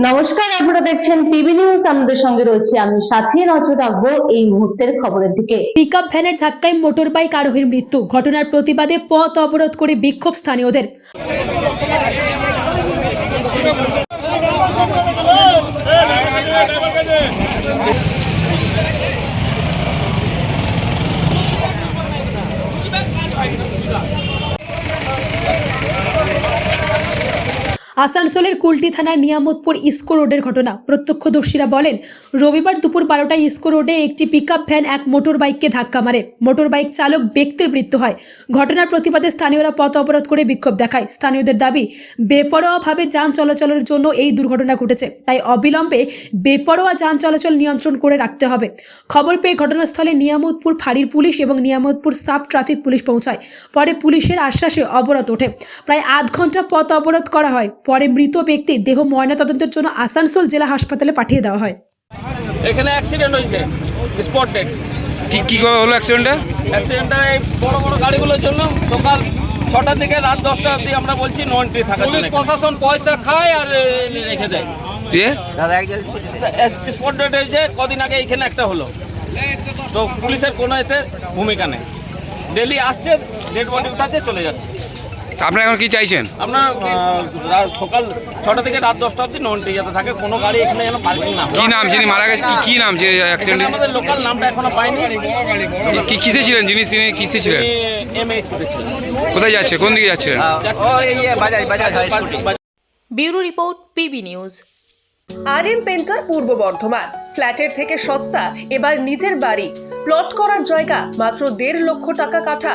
নমস্কার আপনারা দেখছেন টিভি নিউজ আমাদের সঙ্গে রয়েছে আমি সাথে নজর রাখব এই মুহূর্তের খবরের দিকে পিক আপ ভ্যানের ধাক্কায় মোটর বাইক আরোহীর মৃত্যু ঘটনার প্রতিবাদে পথ অবরোধ করে বিক্ষোভ স্থানীয়দের আসানসোলের কুলটি থানার নিয়ামতপুর ইস্কো রোডের ঘটনা। প্রত্যক্ষদর্শীরা বলেন, রবিবার দুপুর বারোটায় ইস্কো রোডে একটি পিকআপ ভ্যান এক মোটর বাইককে ধাক্কা মারে। মোটর বাইক চালক ব্যক্তির মৃত্যু হয়। ঘটনার প্রতিবাদে স্থানীয়রা পথ অবরোধ করে বিক্ষোভ দেখায়। স্থানীয়দের দাবি, বেপরোয়াভাবে যান চলাচলের জন্য এই দুর্ঘটনা ঘটেছে। তাই অবিলম্বে বেপরোয়া যান চলাচল নিয়ন্ত্রণ করে রাখতে হবে। খবর পেয়ে ঘটনাস্থলে নিয়ামতপুর ফাঁড়ির পুলিশ এবং নিয়ামতপুর সাব ট্রাফিক পুলিশ পৌঁছায়। পরে পুলিশের আশ্বাসে অবরোধ ওঠে। প্রায় আধ ঘণ্টা পথ অবরোধ করা হয়। পরে মৃত ব্যক্তির দেহ ময়নাতদন্তের জন্য আসানসোল জেলা হাসপাতালে পাঠিয়ে দেওয়া হয়। এখানে অ্যাক্সিডেন্ট হয়েছে স্পট ডেট কি কি করে হলো অ্যাক্সিডেন্টটা অ্যাক্সিডেন্টটা এই বড় বড় গাড়িগুলোর জন্য সকাল ছটা থেকে রাত দশটা অবধি আমরা বলছি নো এন্ট্রি থাকার পুলিশ প্রশাসন পয়সা খায় আর রেখে দেয়। দিয়ে? স্পট ডেট হয়েছে কদিন আগে এখানে একটা হলো। তো পুলিশের কোনো এতে ভূমিকা নেই। ডেলি আসছে ডেড বডি উঠাচ্ছে চলে যাচ্ছে। আপনারা এখন কি চাইছেন? আপনার সকাল ছটা থেকে রাত দশটা অবধি নো এন্ট্রি যাতে থাকে কোনো গাড়ি এখানে যেন পার্কিং না। কি নাম যিনি মারা গেছে কি কি নাম যে অ্যাক্সিডেন্টে আমাদের লোকাল নামটা এখনও পাইনি। কি কিসে ছিলেন যিনি তিনি কিসে ছিলেন? এম কোথায় যাচ্ছে কোন দিকে যাচ্ছিলেন? Bureau report PB news. RN Painter Purba Bardhaman. ফ্ল্যাটের থেকে সস্তা এবার নিজের বাড়ি। প্লট করার জায়গা মাত্র দেড় লক্ষ টাকা কাঠা।